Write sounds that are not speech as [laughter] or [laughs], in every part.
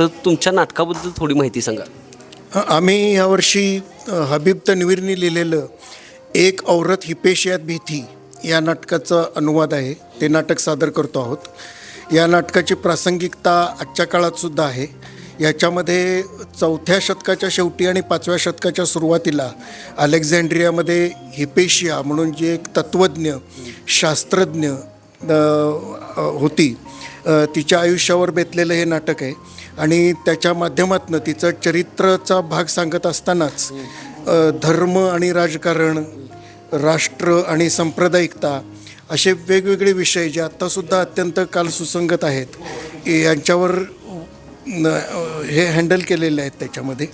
तर तुमच्या नाटकाबद्दल थोडी माहिती सांगा. आम्ही यावर्षी हबीब तन्वीरनी लिहिलेलं एक औरत हिपेशियात भीती या नाटकाचा अनुवाद आहे. ते नाटक सादर करतो आहोत. या नाटकाची प्रासंगिकता आजच्या काळातसुद्धा आहे. याच्यामध्ये चौथ्या शतकाच्या शेवटी आणि पाचव्या शतकाच्या सुरुवातीला अलेक्झांड्रियामध्ये हिपेशिया म्हणून जी एक तत्त्वज्ञ शास्त्रज्ञ होती तिच्या आयुष्यावर बेतलेलं हे नाटक आहे. आणि त्याच्या माध्यमातून तिचं चरित्राचा भाग सांगत असतानाच धर्म आणि राजकारण राष्ट्र आणि सांप्रदायिकता असे वेगवेगळे विषय जे आत्तासुद्धा अत्यंत काल सुसंगत आहेत यांच्यावर न- हे हँडल केलेले आहेत त्याच्यामध्ये.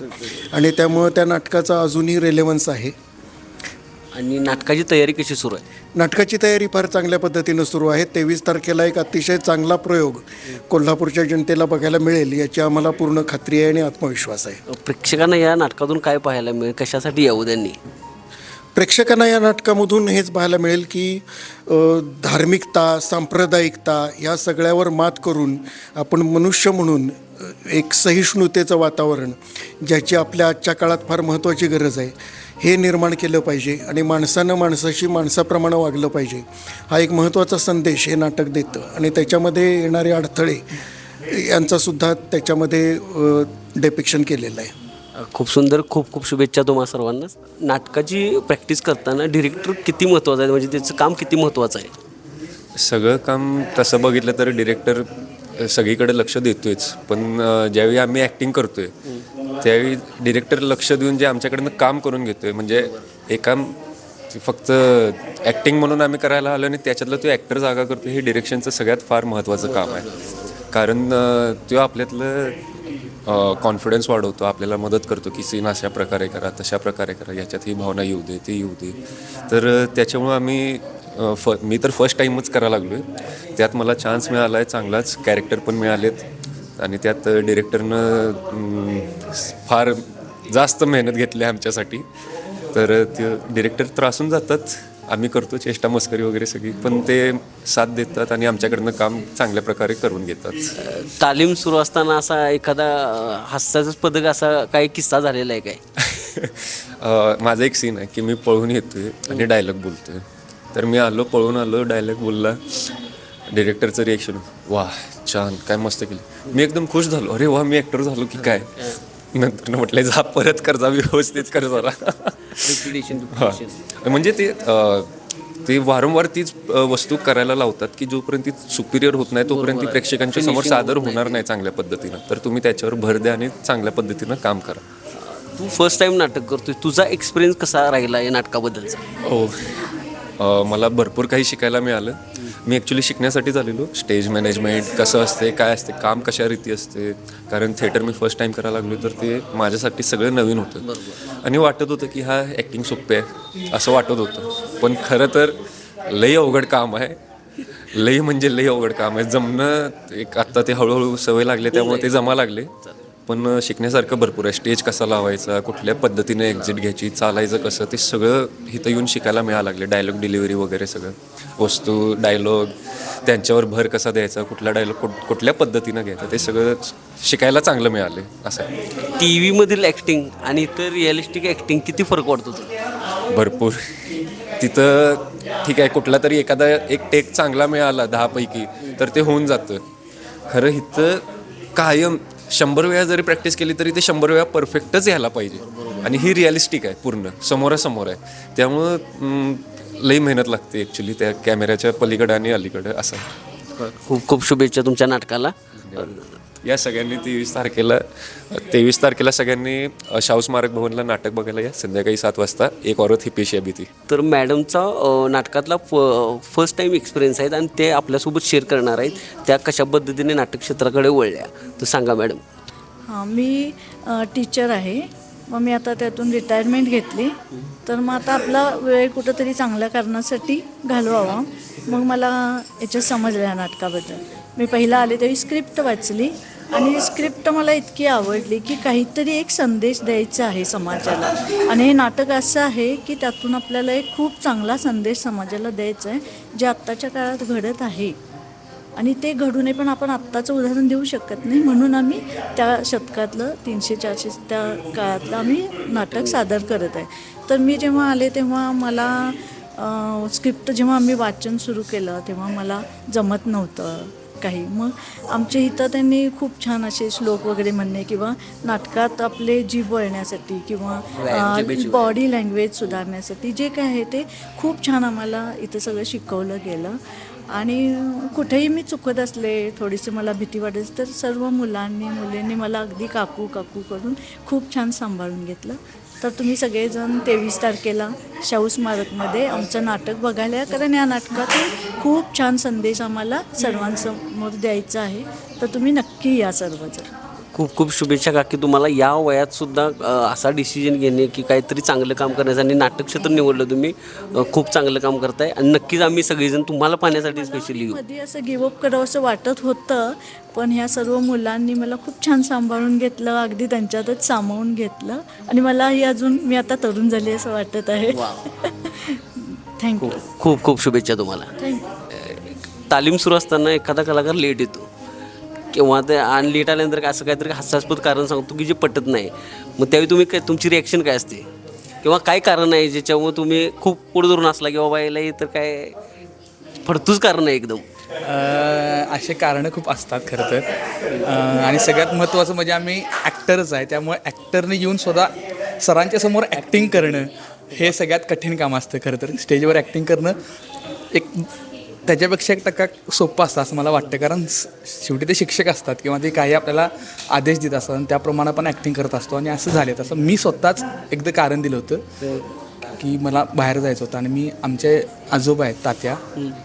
आणि त्यामुळं त्या नाटकाचा अजूनही रेलेवन्स आहे. आणि नाटकाची तयारी कशी सुरू आहे? नाटकाची तयारी फार चांगल्या पद्धतीनं सुरू आहे. तेवीस तारखेला एक अतिशय चांगला प्रयोग कोल्हापूरच्या जनतेला बघायला मिळेल याची आम्हाला पूर्ण खात्री आहे आणि आत्मविश्वास आहे. प्रेक्षकांना या नाटकातून काय पाहायला मिळेल? कशासाठी यावं त्यांनी? प्रेक्षकांना या नाटकामधून हेच पाहायला मिळेल की अ, धार्मिकता सांप्रदायिकता या सगळ्यावर मात करून आपण मनुष्य म्हणून अ, एक सहिष्णुतेचं वातावरण ज्याची आपल्या आजच्या काळात फार महत्त्वाची गरज आहे. हे निर्माण केलं पाहिजे आणि माणसानं माणसाशी माणसाप्रमाणे वागलं पाहिजे. हा एक महत्त्वाचा संदेश हे नाटक देतं. आणि त्याच्यामध्ये येणारे अडथळे यांचासुद्धा त्याच्यामध्ये डेपिक्शन केलेलं आहे. खूप सुंदर खूप खूप शुभेच्छा तुम्हाला सर्वांनाच नाटकाची प्रॅक्टिस करताना डिरेक्टर किती महत्त्वाचा आहे? म्हणजे त्याचं काम किती महत्त्वाचं आहे? सगळं काम तसं बघितलं तर डिरेक्टर सगळीकडे लक्ष देतोयच. पण ज्यावेळी आम्ही ॲक्टिंग करतोय त्यावेळी डिरेक्टर लक्ष देऊन जे आमच्याकडनं काम करून घेतोय म्हणजे एका फक्त ॲक्टिंग म्हणून आम्ही करायला आलो आणि त्याच्यातलं तो ॲक्टर जागा करतो हे डिरेक्शनचं सगळ्यात फार महत्त्वाचं काम आहे. कारण तो आपल्यातलं कॉन्फिडन्स वाढवतो आपल्याला मदत करतो की सीन अशा प्रकारे करा तशा प्रकारे करा याच्यात ही भावना येऊ दे ती येऊ दे. तर त्याच्यामुळं आम्ही फ मी तर फर्स्ट टाईमच करायला लागलो आहे त्यात मला चान्स मिळाला आहे चांगलाच कॅरेक्टर पण मिळालेत. आणि त्यात डिरेक्टरनं फार जास्त मेहनत घेतली आहे आमच्यासाठी. तर ते डिरेक्टर त्रासून जातात. आम्ही करतो चेष्टा मस्करी वगैरे सगळी. पण ते साथ देतात आणि आमच्याकडनं काम चांगल्या प्रकारे करून घेतात. तालीम सुरू असताना असा एखादा हास्याचाच पदक असा काही किस्सा झालेला आहे काय? [laughs] माझा एक सीन आहे की मी पळून येतोय आणि डायलॉग बोलतोय. तर मी आलो पळून आलो डायलॉग बोलला. डिरेक्टरचं रिएक्शन वा छान. काय मस्त केलं. मी एकदम खुश झालो. अरे वा मी ॲक्टर झालो की काय? नंतर म्हटलं जा परत कर जा व्यवस्थित कर जरा. हा. म्हणजे ते अ, ते वारंवार तीच अ, वस्तू करायला लावतात की जोपर्यंत ती सुपिरियर होत नाही तोपर्यंत ती प्रेक्षकांच्या समोर सादर होणार नाही चांगल्या पद्धतीनं. तर तुम्ही त्याच्यावर भर द्या आणि चांगल्या पद्धतीनं काम करा. तू फर्स्ट टाइम नाटक करतोय. तुझा एक्सपिरियन्स कसा राहिला या नाटकाबद्दलचा? हो. अ, मला भरपूर काही शिकायला मिळालं. मी ॲक्च्युली शिकण्यासाठी आलेलो स्टेज मॅनेजमेंट कसं असते काय असते काम कशा रीती असते. कारण थिएटर मी फर्स्ट टाईम करायला लागलो तर ते माझ्यासाठी सगळं नवीन होतं. आणि वाटत होतं की हा ॲक्टिंग सोपे आहे असं वाटत होतं. पण खरं तर लई अवघड काम आहे. लई म्हणजे लई अवघड काम आहे. जमणं एक आत्ता ते हळूहळू सवय लागले त्यामुळे ते जमा लागले. पण शिकण्यासारखं भरपूर आहे. स्टेज कसा लावायचा कुठल्या पद्धतीने एक्झिट घ्यायची चालायचं कसं ते सगळं इथं येऊन शिकायला मिळायला लागले. डायलॉग डिलिव्हरी वगैरे सगळं. वस्तू डायलॉग त्यांच्यावर भर कसा द्यायचा कुठला डायलॉग कुठ कुठल्या पद्धतीनं घ्यायचं ते सगळं शिकायला चांगलं मिळाले असं. टी व्हीमधील ॲक्टिंग आणि इतर रिअलिस्टिक ॲक्टिंग किती फरक वाटतो भरपूर. तिथं ठीक आहे कुठला तरी एखादा एक टेक चांगला मिळाला दहापैकी तर ते होऊन जातं. खरं इथं कायम शंभर वेळा जरी प्रॅक्टिस केली तरी ते शंभर वेळा परफेक्टच यायला पाहिजे. आणि ही रिअलिस्टिक आहे पूर्ण समोरासमोर आहे. त्यामुळं लई मेहनत लागते ॲक्च्युली त्या कॅमेऱ्याच्या पलीकडं आणि अलीकडं असं. खूप खूप शुभेच्छा तुमच्या नाटकाला. या सगळ्यांनी तेवीस तारखेला तेवीस तारखेला सगळ्यांनी शाहू स्मारक भवनला नाटक बघायला या. संध्याकाळी सात वाजता एक औरत ही पेशी भीती. तर मॅडमचा नाटकातला फ फर्स्ट टाईम एक्सपिरियन्स आहेत आणि ते आपल्यासोबत शेअर करणार आहेत. त्या कशा पद्धतीने नाटक क्षेत्राकडे वळल्या? तर सांगा मॅडम. हां मी टीचर आहे. मग मी आता त्यातून रिटायरमेंट घेतली. तर मग आता आपला वेळ कुठंतरी चांगल्या कारणासाठी घालवावा. मग मला याच्यात समजलं या नाटकाबद्दल. मी पहिला आले तेव्हा स्क्रिप्ट वाचली आणि स्क्रिप्ट मला इतकी आवडली की काहीतरी एक संदेश द्यायचा आहे समाजाला. आणि हे नाटक असं आहे की त्यातून आपल्याला एक खूप चांगला संदेश समाजाला द्यायचा आहे जे आत्ताच्या काळात घडत आहे. आणि ते घडू नये पण आपण आत्ताचं उदाहरण देऊ शकत नाही. म्हणून आम्ही त्या शतकातलं तीनशे चारशे त्या काळातलं आम्ही नाटक सादर करत आहे. तर मी जेव्हा आले तेव्हा मला स्क्रिप्ट जेव्हा आम्ही वाचन सुरू केलं तेव्हा मला जमत नव्हतं काही. मग आमच्या इथं त्यांनी खूप छान असे श्लोक वगैरे म्हणणे किंवा नाटकात आपले जीभ वळण्यासाठी किंवा बॉडी लँग्वेज सुधारण्यासाठी जे काय आहे ते खूप छान आम्हाला इथं सगळं शिकवलं गेलं. आणि कुठेही मी चुकत असले थोडीशी मला भीती वाटत तर सर्व मुलांनी मुलींनी मला अगदी काकू काकू करून खूप छान सांभाळून घेतलं. तर तुम्ही सगळेजण तेवीस तारखेला शाहू स्मारकमध्ये आमचं नाटक बघायला या कारण या नाटकातून खूप छान संदेश आम्हाला सर्वांसमोर द्यायचा आहे. तर तुम्ही नक्की या सर्वजण. खूप खूप शुभेच्छा काकी. तुम्हाला या वयात सुद्धा अ, असा डिसिजन घेणे की काहीतरी चांगलं काम करण्याचं आणि नाटक क्षेत्र निवडलं तुम्ही खूप चांगलं काम करताय. आणि नक्कीच आम्ही सगळेजण तुम्हाला पाहण्यासाठी स्पेशली येऊ. मध्ये असं गिवअप करावं असं वाटत होतं पण ह्या सर्व मुलांनी मला खूप छान सांभाळून घेतलं अगदी त्यांच्यातच सामावून घेतलं. आणि मलाही अजून मी आता तरुण झाली असं वाटत आहे. थँक्यू [laughs] खूप खूप शुभेच्छा तुम्हाला. थँक्यू तालीम सुरू असताना एखादा कलाकार लेट येतो. किंवा ते आणि लेट आल्यानंतर असं काहीतरी हास्यास्पद कारण सांगतो की जे पटत नाही. मग त्यावेळी तुम्ही काय तुमची रिॲक्शन काय असते? किंवा काय कारण आहे ज्याच्यामुळे तुम्ही खूप पुढे धरून असला की बाबा याला तर काय फडतूच कारण आहे एकदम? असे कारणं खूप असतात खरं तर. आणि सगळ्यात महत्त्वाचं म्हणजे आम्ही ॲक्टरच आहे त्यामुळे ॲक्टरने येऊन स्वतः सरांच्या समोर ॲक्टिंग करणं हे सगळ्यात कठीण काम असतं खरं तर. स्टेजवर ॲक्टिंग करणं एक त्याच्यापेक्षा एक टक्का सोपं असतं असं मला वाटतं. कारण शेवटी ते शिक्षक असतात किंवा ते काही आपल्याला आदेश देत असतात आणि त्याप्रमाणे आपण ॲक्टिंग करत असतो. आणि असं झाले तसं मी स्वतःच एकदा कारण दिलं होतं की मला बाहेर जायचं होतं आणि मी आमचे आजोबा आहेत तात्या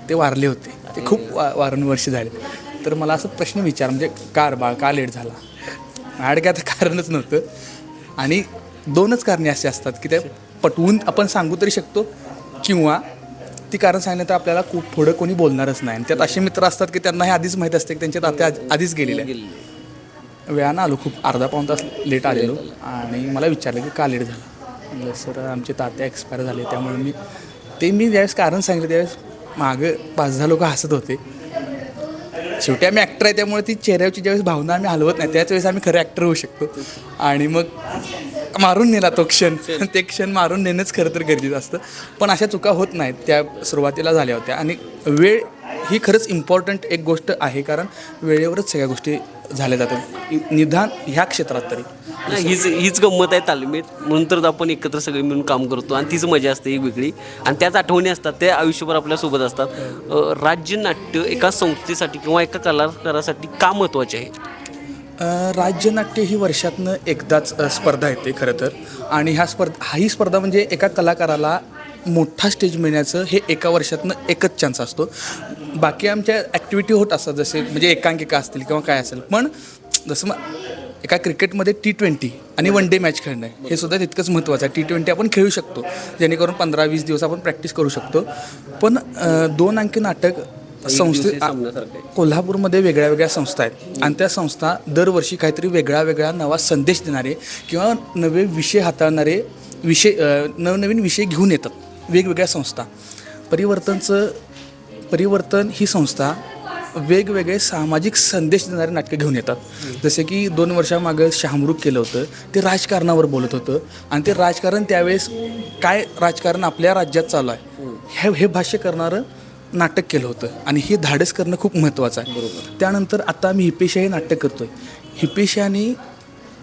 ते वारले होते. ते खूप वा वारंवर्ष झाले. तर मला असं प्रश्न विचार म्हणजे कार बाळ का लेट झाला? माझ्याकडे काय आता कारणच नव्हतं. आणि दोनच कारणे अशी असतात की ते पटवून आपण सांगू तरी शकतो किंवा ती कारण सांगितलं तर आपल्याला खूप पुढं कोणी बोलणारच नाही. आणि त्यात असे मित्र असतात की त्यांना हे आधीच माहीत असते की त्यांचे तात्या आधी- आधीच गेलेले आहे वेळानं आलो खूप अर्धा पाऊण तास लेट आलेलो. आणि मला विचारलं की का लेट झाला? म्हणलं सर आमचे तात्या एक्सपायर झाले त्यामुळे मी ते मी ज्यावेळेस कारण सांगितलं त्यावेळेस मागं पाच दहा लोक हसत होते. शेवटी आम्ही ॲक्टर आहे त्यामुळे ती चेहऱ्याची ज्यावेळेस भावना आम्ही हलवत नाही त्याच वेळेस आम्ही खरं ॲक्टर होऊ शकतो. आणि मग मारून नेला तो क्षण. ते क्षण मारून नेणंच खरं तर गरजेचं असतं. पण अशा चुका होत नाहीत. त्या सुरुवातीला झाल्या होत्या. आणि वेळ ही खरंच इम्पॉर्टंट एक गोष्ट आहे. कारण वेळेवरच सगळ्या गोष्टी झाल्या जातात. निदान ह्या क्षेत्रात तरी. हीच हीच गंमत आहे तालमीत. म्हणून तर आपण एकत्र सगळे मिळून काम करतो. आणि तीच मजा असते एक वेगळी. आणि त्याच आठवणी असतात. ते आयुष्यभर आपल्यासोबत असतात. राज्य नाट्य एका संस्थेसाठी किंवा एका कलाकारासाठी का महत्त्वाचे आहे? राज्यनाट्य ही वर्षातनं एकदाच स्पर्धा येते खरं तर. आणि ह्या स्पर्धा ही स्पर्धा म्हणजे एका कलाकाराला मोठा स्टेज मिळण्याचं हे एका वर्षातनं एकच चान्स असतो. बाकी आमच्या ॲक्टिव्हिटी होत असतात जसे म्हणजे एकांकिका असतील किंवा काय असेल. पण जसं मग एका क्रिकेटमध्ये टी ट्वेंटी आणि वन डे मॅच खेळणं हे सुद्धा तितकंच महत्त्वाचं आहे. टी ट्वेंटी आपण खेळू शकतो. जेणेकरून पंधरा वीस दिवस आपण प्रॅक्टिस करू शकतो. पण दोन अंकी नाटक संस्थे. कोल्हापूरमध्ये वेगळ्या वेगळ्या संस्था आहेत. आणि त्या संस्था दरवर्षी काहीतरी वेगळा वेगळा नवा संदेश देणारे किंवा नवे विषय हाताळणारे विषय नवनवीन विषय घेऊन येतात. वेगवेगळ्या संस्था. परिवर्तनचं परिवर्तन ही संस्था वेगवेगळे सामाजिक संदेश देणारे नाटकं घेऊन येतात. जसे की दोन वर्षामागं शहामृग केलं होतं. ते राजकारणावर बोलत होतं. आणि ते राजकारण त्यावेळेस काय राजकारण आपल्या राज्यात चालू आहे? हे हे भाष्य करणारं नाटक केलं होतं. आणि हे धाडस करणं खूप महत्त्वाचं आहे. त्यानंतर आता आम्ही हिपेशा हे नाटक करतोय. हिपेशाने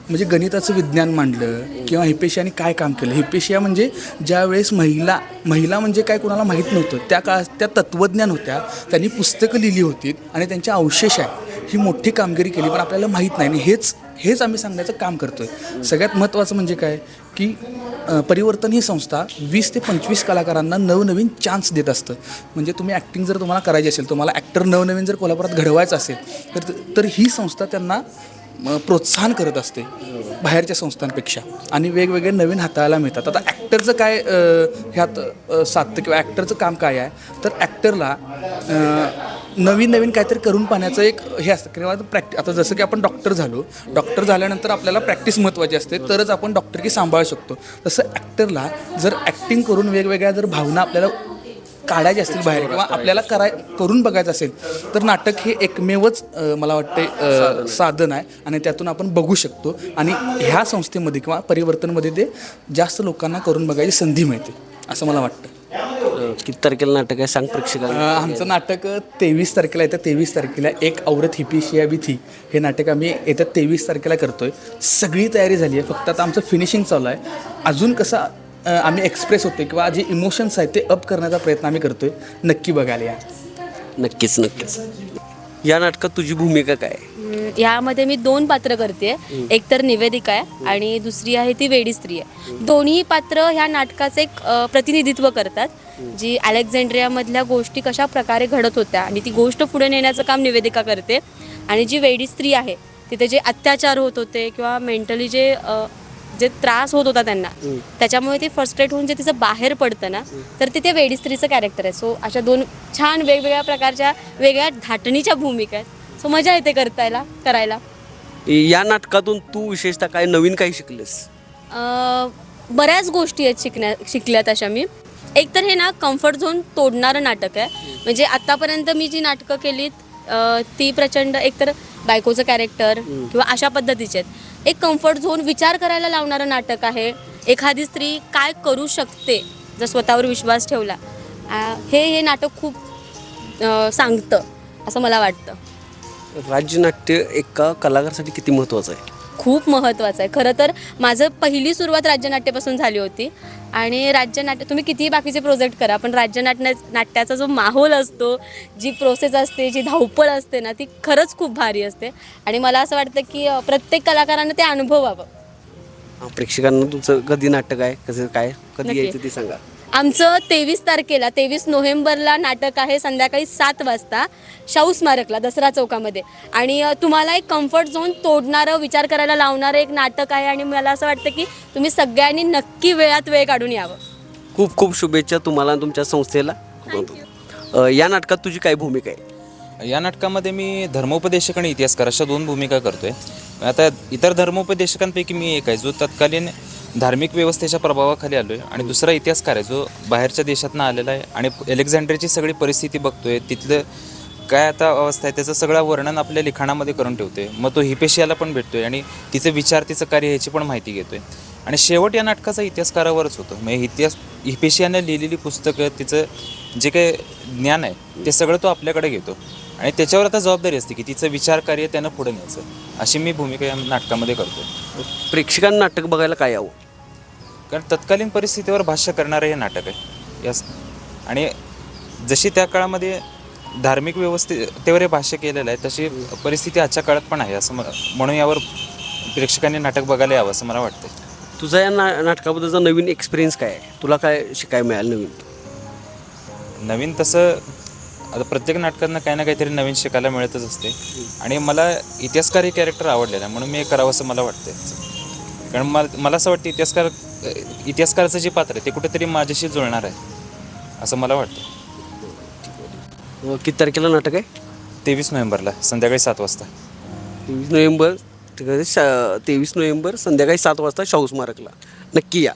म्हणजे गणिताचं विज्ञान मांडलं किंवा हिपेशियाने काय काम केलं? हिपेशिया म्हणजे ज्यावेळेस महिला महिला म्हणजे काय कोणाला माहीत नव्हतं. त्या काळात त्या तत्त्वज्ञान होत्या. त्यांनी पुस्तकं लिहिली होती आणि त्यांचे अवशेष आहे ही मोठी कामगिरी केली पण आपल्याला माहीत नाही. आणि हेच हेच आम्ही सांगण्याचं काम करतो आहे सगळ्यात महत्त्वाचं म्हणजे काय? की परिवर्तन ही संस्था वीस ते पंचवीस कलाकारांना नवनवीन चान्स देत असतं. म्हणजे तुम्ही ॲक्टिंग जर तुम्हाला करायची असेल तुम्हाला ॲक्टर नवनवीन जर कोल्हापुरात घडवायचं असेल तर तर ही संस्था त्यांना प्रोत्साहन करत असते बाहेरच्या संस्थांपेक्षा. आणि वेगवेगळे नवीन हाताळायला मिळतात. आता ॲक्टरचं काय ह्यात साधतं किंवा ॲक्टरचं काम काय आहे? तर ॲक्टरला नवीन नवीन काहीतरी करून पाहण्याचं एक हे असतं. किंवा प्रॅक्टि आता जसं की आपण डॉक्टर झालो डॉक्टर झाल्यानंतर आपल्याला प्रॅक्टिस महत्त्वाची असते तरच आपण डॉक्टर की सांभाळू शकतो. तसं ॲक्टरला जर ॲक्टिंग करून वेगवेगळ्या जर भावना आपल्याला काढायचे असतील बाहेर किंवा आपल्याला कराय करून बघायचं असेल तर नाटक हे एकमेवच मला वाटते साधन आहे. आणि त्यातून आपण बघू शकतो. आणि ह्या संस्थेमध्ये किंवा परिवर्तनमध्ये ते जास्त लोकांना करून बघायची संधी मिळते असं मला वाटतं. किती तारखेला नाटक आहे? सांग प्रेक्षकांना अ, आमचं नाटक तेवीस तारखेला येतं. तेवीस तारखेला एक औरत हिपिशिया बिथी हे नाटक आम्ही येत्या तेवीस तारखेला करतोय. सगळी तयारी झाली आहे. फक्त आता आमचं फिनिशिंग चालू आहे. अजून कसं अ, आम्ही एक्सप्रेस होते किंवा जे इमोशन्स आहेत ते अप करण्याचा प्रयत्न आम्ही करतोय. नक्की बघायला या. नक्कीच नक्कीच. या नाटकात तुझी भूमिका काय आहे? ह्यामध्ये मी दोन पात्र करते एक तर निवेदिका आहे आणि दुसरी आहे ती वेडी स्त्री आहे. दोन्ही पात्र ह्या नाटकाचं एक प्रतिनिधित्व करतात. जी अलेक्झांड्रियामधल्या गोष्टी कशा प्रकारे घडत होत्या आणि ती गोष्ट पुढे नेण्याचं काम निवेदिका करते. आणि जी वेडी स्त्री आहे तिथे जे अत्याचार होत होते किंवा मेंटली जे जे त्रास होत होता त्यांना त्याच्यामुळे ते फर्स्ट्रेट होऊन जे तिचं बाहेर पडतं ना तर तिथे वेडी स्त्रीचं कॅरेक्टर आहे. सो अशा दोन छान वेगवेगळ्या प्रकारच्या वेगळ्या धाटणीच्या भूमिका आहेत. सो मजा येते करतायला करायला. या नाटकातून तू विशेषतः काय नवीन काही शिकलेस? अं, बऱ्याच गोष्टी आहेत शिकण्या शिकल्यात अशा मी. एक तर हे ना कम्फर्ट झोन तोडणारं नाटक आहे. म्हणजे आत्तापर्यंत मी जी नाटकं केलीत अं, ती प्रचंड एकतर बायकोचं कॅरेक्टर किंवा अशा पद्धतीचे आहेत. एक कम्फर्ट झोन विचार करायला लावणारं नाटक आहे. एखादी स्त्री काय करू शकते जर स्वतःवर विश्वास ठेवला. हे हे नाटक खूप अं, सांगतं असं मला वाटतं. राज्यनाट्य एका कलाकारासाठी किती महत्त्वाचं आहे? खूप महत्त्वाचं आहे. खरं तर माझं पहिली सुरुवात राज्यनाट्यापासून झाली होती. आणि राज्यनाट्य तुम्ही कितीही बाकीचे प्रोजेक्ट करा पण राज्यनाट्य नाट्याचा जो माहोल असतो जी प्रोसेस असते जी धावपळ असते ना ती खरंच खूप भारी असते. आणि मला असं वाटतं की अं, प्रत्येक कलाकारानं ते अनुभवावं. हा, प्रेक्षकांना तुमचं कधी नाटक आहे? कसं काय? कधी नक्की. यायचं ते सांगा. आमचं तेवीस तारखेला तेवीस नोव्हेंबरला नाटक आहे संध्याकाळी सात वाजता शाहू स्मारकला दसरा चौकामध्ये. आणि तुम्हाला एक कम्फर्ट झोन तोडणारं विचार करायला लावणारं एक नाटक आहे आणि मला असं वाटतं की तुम्ही सगळ्यांनी नक्की वेळात वेळ काढून यावं. खूप खूप शुभेच्छा तुम्हाला आणि तुमच्या संस्थेला. अ, या नाटकात तुझी काय भूमिका आहे? या नाटकामध्ये मी धर्मोपदेशक आणि इतिहासकार अशा दोन भूमिका करतोय. आता इतर धर्मोपदेशकांपैकी मी एक आहे जो तत्कालीन धार्मिक व्यवस्थेच्या प्रभावाखाली आलो आहे आणि दुसरा इतिहासकार आहे? जो बाहेरच्या देशातनं आलेला आहे आणि अलेक्झांड्रियाची सगळी परिस्थिती बघतोय तिथलं काय आता अवस्था आहे त्याचं सगळं वर्णन आपल्या लिखाणामध्ये करून ठेवतोय. मग तो हिपेशियाला पण भेटतोय आणि तिचे विचार तिचं कार्य ह्याची पण माहिती घेतोय. आणि शेवट या नाटकाचा इतिहासकारावरच होतो. म्हणजे इतिहास हिपेशियाने लिहिलेली पुस्तकं तिचं जे काही ज्ञान आहे ते सगळं तो आपल्याकडे घेतो. आणि त्याच्यावर आता जबाबदारी असते की तिचं विचार कार्य त्यानं पुढे न्यायचं. अशी मी भूमिका या नाटकामध्ये करतो प्रेक्षकांना नाटक बघायला काय यावं? कारण तत्कालीन परिस्थितीवर भाष्य करणारं हे नाटक आहे. यास आणि जशी त्या काळामध्ये धार्मिक व्यवस्थेवर हे भाष्य केलेलं आहे तशी परिस्थिती आजच्या काळात पण आहे. असं म- म्हणून यावर प्रेक्षकांनी नाटक बघायला यावं असं मला वाटतं तुझा या ना नाटकाबद्दलचा नवीन एक्सपिरियन्स काय आहे? तुला काय शिकायला मिळालं नवीन? नवीन तसं आता प्रत्येक नाटकातनं काही ना काहीतरी नवीन शिकायला मिळतच असते. आणि मला इतिहासकार हे कॅरेक्टर आवडलेलं आहे म्हणून मी हे करावं असं मला वाटतं कारण मला मला असं वाटतं इतिहासकार इतिहासकाराचं जे पात्र आहे ते कुठेतरी माझ्याशी जुळणार आहे असं मला वाटतं किती तारखेला नाटक आहे? तेवीस नोव्हेंबरला संध्याकाळी सात वाजता. तेवीस नोव्हेंबर तेवीस नोव्हेंबर संध्याकाळी सात वाजता शाहू स्मारकला. नक्की या.